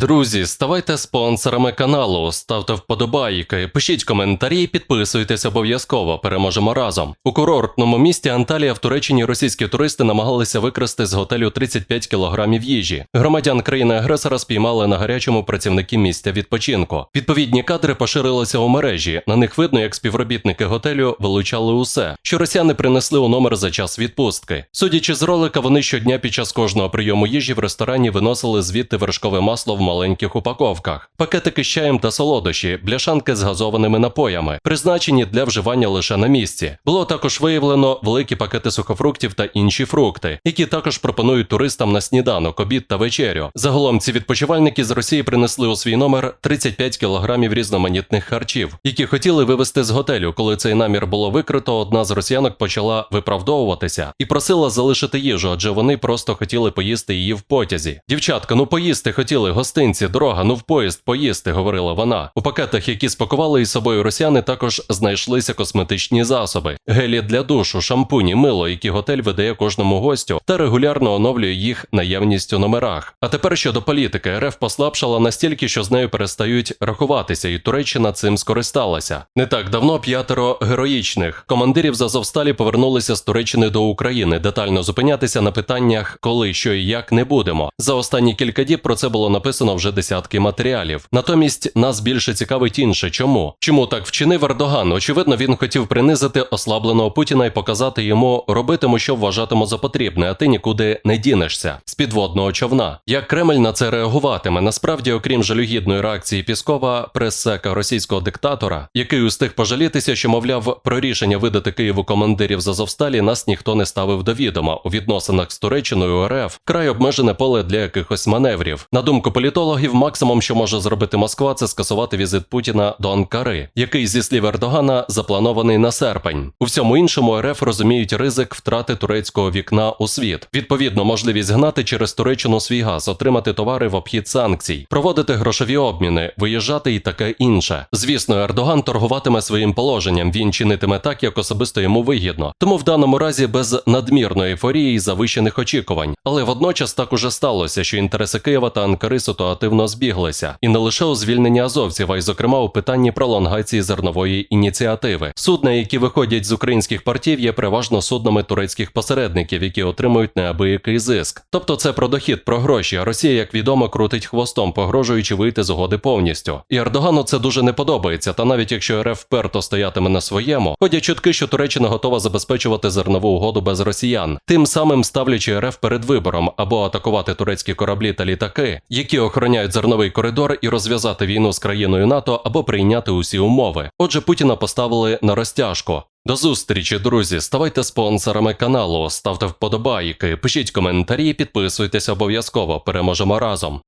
Друзі, ставайте спонсорами каналу, ставте вподобайки, пишіть коментарі, підписуйтесь обов'язково. Переможемо разом. У курортному місті Анталія в Туреччині російські туристи намагалися викрасти з готелю 35 кілограмів їжі. Громадян країни-агресора спіймали на гарячому працівники місця відпочинку. Відповідні кадри поширилися у мережі. На них видно, як співробітники готелю вилучали усе, що росіяни принесли у номер за час відпустки. Судячи з ролика, вони щодня під час кожного прийому їжі в ресторані виносили звідти вершкове масло в маленьких упаковках, пакетики з чаєм та солодощі, бляшанки з газованими напоями, призначені для вживання лише на місці. Було також виявлено великі пакети сухофруктів та інші фрукти, які також пропонують туристам на сніданок, обід та вечерю. Загалом ці відпочивальники з Росії принесли у свій номер 35 кілограмів різноманітних харчів, які хотіли вивезти з готелю. Коли цей намір було викрито, одна з росіянок почала виправдовуватися і просила залишити їжу, адже вони просто хотіли поїсти її в потязі. Дівчатка, ну поїсти хотіли гостинці, дорога, ну в поїзд поїсти, говорила вона. У пакетах, які спакували із собою росіяни, також знайшлися косметичні засоби, гелі для душу, шампуні, мило, які готель видає кожному гостю, та регулярно оновлює їх наявність у номерах. А тепер щодо політики, РФ послабшала настільки, що з нею перестають рахуватися, і Туреччина цим скористалася. Не так давно п'ятеро героїчних командирів з Азовсталі повернулися з Туреччини до України. Детально зупинятися на питаннях, коли, що і як не будемо. За останні кілька діб про це було написано вже десятки матеріалів. Натомість нас більше цікавить інше. Чому? Чому так вчинив Ердоган? Очевидно, він хотів принизити ослабленого Путіна і показати йому робитиму, що вважатиму за потрібне, а ти нікуди не дінешся з підводного човна. Як Кремль на це реагуватиме? Насправді, окрім жалюгідної реакції Піскова, прес-сека російського диктатора, який устиг пожалітися, що мовляв про рішення видати Києву командирів з Азовсталі, нас ніхто не ставив до відома у відносинах з Туреччиною РФ край обмежене поле для якихось маневрів. На думку політологів, максимум, що може зробити Москва, це скасувати візит Путіна до Анкари, який зі слів Ердогана запланований на серпень. У всьому іншому РФ розуміють ризик втрати турецького вікна у світ. Відповідно, можливість гнати через Туреччину свій газ, отримати товари в обхід санкцій, проводити грошові обміни, виїжджати і таке інше. Звісно, Ердоган торгуватиме своїм положенням. Він чинитиме так, як особисто йому вигідно. Тому в даному разі без надмірної ейфорії і завищених очікувань. Але водночас так уже сталося, що інтереси Києва та Анкари ситуативно збіглися, і не лише у звільненні азовців, а й зокрема у питанні пролонгації зернової ініціативи. Судна, які виходять з українських портів, є переважно суднами турецьких посередників, які отримують неабиякий зиск. Тобто це про дохід, про гроші. Росія, як відомо, крутить хвостом, погрожуючи вийти з угоди повністю. І Ердогану це дуже не подобається. Та навіть якщо РФ вперто стоятиме на своєму, ходять чутки, що Туреччина готова забезпечувати зернову угоду без росіян, тим самим ставлячи РФ перед вибором або атакувати турецькі кораблі та літаки, які охороняють зерновий коридор, і розв'язати війну з країною НАТО або прийняти усі умови. Отже, Путіна поставили на розтяжку. До зустрічі, друзі. Ставайте спонсорами каналу, ставте вподобайки, пишіть коментарі, підписуйтесь обов'язково. Переможемо разом.